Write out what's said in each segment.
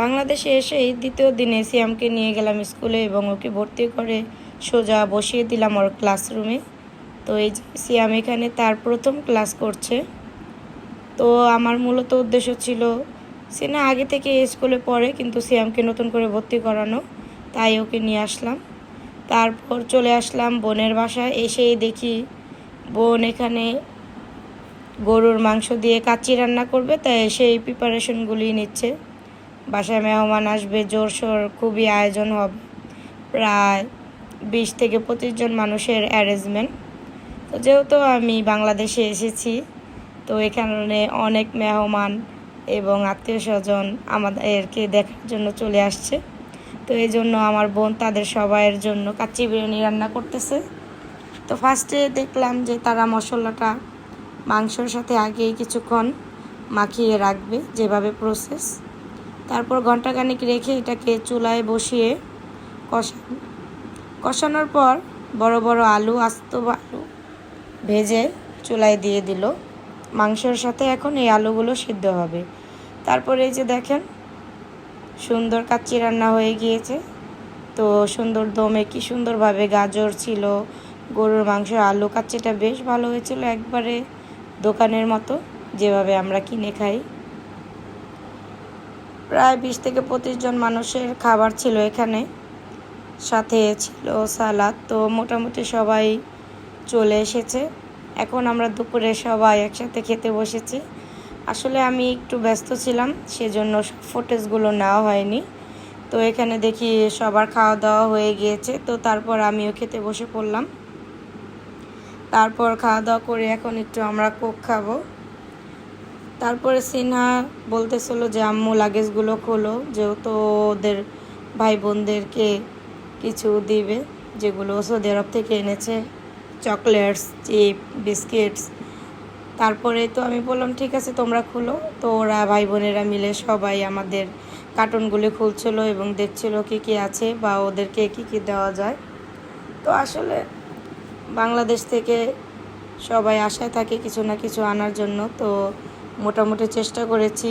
বাংলাদেশে এসে এই দ্বিতীয় দিনে সিয়ামকে নিয়ে গেলাম স্কুলে এবং ওকে ভর্তি করে সোজা বসিয়ে দিলাম ওর ক্লাসরুমে। তো এই যে সিয়াম এখানে তার প্রথম ক্লাস করছে। তো আমার মূলত উদ্দেশ্য ছিল সিনা আগে থেকে স্কুলে পড়ে কিন্তু সিয়ামকে নতুন করে ভর্তি করানো, তাই ওকে নিয়ে আসলাম। তারপর চলে আসলাম বোনের বাসায়, এসেই দেখি বোন এখানে গরুর মাংস দিয়ে কাচ্চি রান্না করবে, তাই সেই প্রিপারেশনগুলি নিচ্ছে। বাসায় মেহমান আসবে জোরসোর খুবই আয়োজন হবে। প্রায় বিশ থেকে পঁচিশ জন মানুষের অ্যারেঞ্জমেন্ট তো যেহেতু আমি বাংলাদেশে এসেছি, তো এখানে অনেক মেহমান এবং আত্মীয় স্বজন আমাদেরকে দেখার জন্য চলে আসছে। তো এই জন্য আমার বোন তাদের সবাইয়ের জন্য কাচ্চি বিরিয়ানি রান্না করতেছে। তো ফার্স্টে দেখলাম যে তারা মশলাটা মাংসর সাথে আগেই কিছুক্ষণ মাখিয়ে রাখবে, যেভাবে প্রসেস তারপর ঘন্টাখানিক রেখে এটাকে চুলায় বসিয়ে কষান কষানোর পর বড় বড় আলু, আস্ত আলু ভেজে চুলায় দিয়ে দিল। মাংসর সাথে এখন এই আলুগুলো সিদ্ধ হবে। তারপরে এই যে দেখেন, সুন্দর কাচ্চি রান্না হয়ে গিয়েছে। তো সুন্দর দমে কি সুন্দরভাবে গাজর ছিল, গরুর মাংস, আলু, কাচ্চিটা বেশ ভালো হয়েছিল একবারে দোকানের মতো, যেভাবে আমরা কিনে খাই। প্রায় বিশ থেকে পঁচিশ জন মানুষের খাবার ছিল এখানে। সাথে ছিল সালাদ। তো মোটামুটি সবাই চলে এসেছে। এখন আমরা দুপুরে সবাই একসাথে খেতে বসেছি। আসলে আমি একটু ব্যস্ত ছিলাম, সেজন্য ফুটেজগুলো নেওয়া হয়নি। তো এখানে দেখি সবার খাওয়া দাওয়া হয়ে গিয়েছে। তো তারপর আমিও খেতে বসে পড়লাম। তারপর খাওয়া দাওয়া করে এখন একটু আমরা কোক খাব। তারপরে সিনহা বলতেছিল যে, আম্মু লাগেজগুলো খোলো, যেহেতু ওদের ভাই বোনদেরকে কিছু দিবে, যেগুলো সৌদি আরব থেকে এনেছে, চকলেটস, চিপ, বিস্কিটস। তারপরে তো আমি বললাম, ঠিক আছে, তোমরা খুলো। তো ওরা ভাই বোনেরা মিলে সবাই আমাদের কার্টুনগুলি খুলছিল এবং দেখছিল কি কি আছে বা ওদেরকে কি কি দেওয়া যায়। তো আসলে বাংলাদেশ থেকে সবাই আশায় থাকে কিছু না কিছু আনার জন্য। তো মোটামুটি চেষ্টা করেছি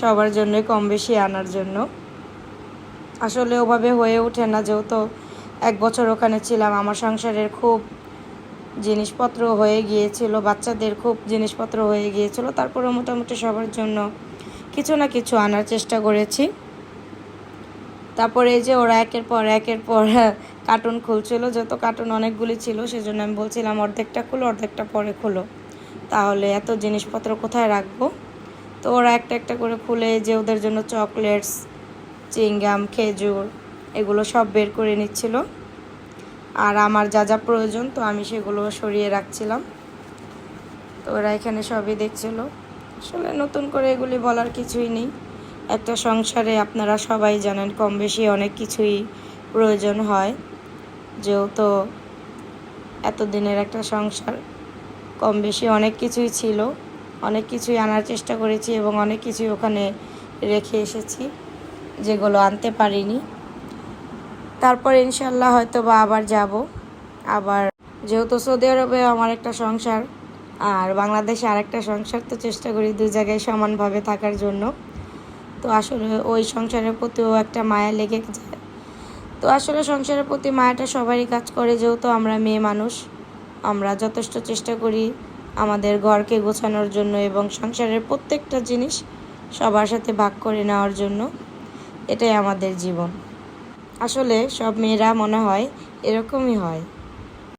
সবার জন্য কম বেশি আনার জন্য। আসলে ওভাবে হয়ে ওঠে না, যেহেতু এক বছর ওখানে ছিলাম, আমার সংসারের খুব জিনিসপত্র হয়ে গিয়েছিল, বাচ্চাদের খুব জিনিসপত্র হয়ে গিয়েছিল তারপরে মোটামুটি সবার জন্য কিছু না কিছু আনার চেষ্টা করেছি। তারপরে এই যে ওরা একের পর একের পর কার্টুন খুলছিল, যত কার্টুন অনেকগুলি ছিল, সেজন্য আমি বলছিলাম, অর্ধেকটা খুলো, অর্ধেকটা পরে খুলো। তাহলে এত জিনিসপত্র কোথায় রাখব? তো ওরা একটা একটা করে খুলে যে ওদের জন্য চকলেটস, চিংগাম, খেজুর, এগুলো সব বের করে নিচ্ছিল। আর আমার যা যা প্রয়োজন, তো আমি সেগুলো সরিয়ে রাখছিলাম। তো ওরা এখানে সবই দেখছিল। আসলে নতুন করে এগুলি বলার কিছুই নেই। একটা সংসারে আপনারা সবাই জানেন কম বেশি অনেক কিছুই প্রয়োজন হয়। যেহেতু এতদিনের একটা সংসার। কম বেশি অনেক কিছুই ছিল। অনেক কিছুই আনার চেষ্টা করেছি এবং অনেক কিছুই ওখানে রেখে এসেছি, যেগুলো আনতে পারিনি। তারপর ইনশাল্লাহ হয়তো বা আবার যাব। আবার যেহেতু সৌদি আরবে আমার একটা সংসার, আর বাংলাদেশে আরেকটা সংসার, তো চেষ্টা করি দুই জায়গায় সমানভাবে থাকার জন্য। তো আসলে ওই সংসারের প্রতিও একটা মায়া লেগে যায়। তো আসলে সংসারের প্রতি মায়াটা সবারই কাজ করে, যেহেতু আমরা মেয়ে মানুষ। আমরা যথেষ্ট চেষ্টা করি আমাদের ঘরকে গোছানোর জন্য এবং সংসারের প্রত্যেকটা জিনিস সবার সাথে ভাগ করে নেওয়ার জন্য। এটাই আমাদের জীবন। আসলে সব মেয়েরা মনে হয় এরকমই হয়।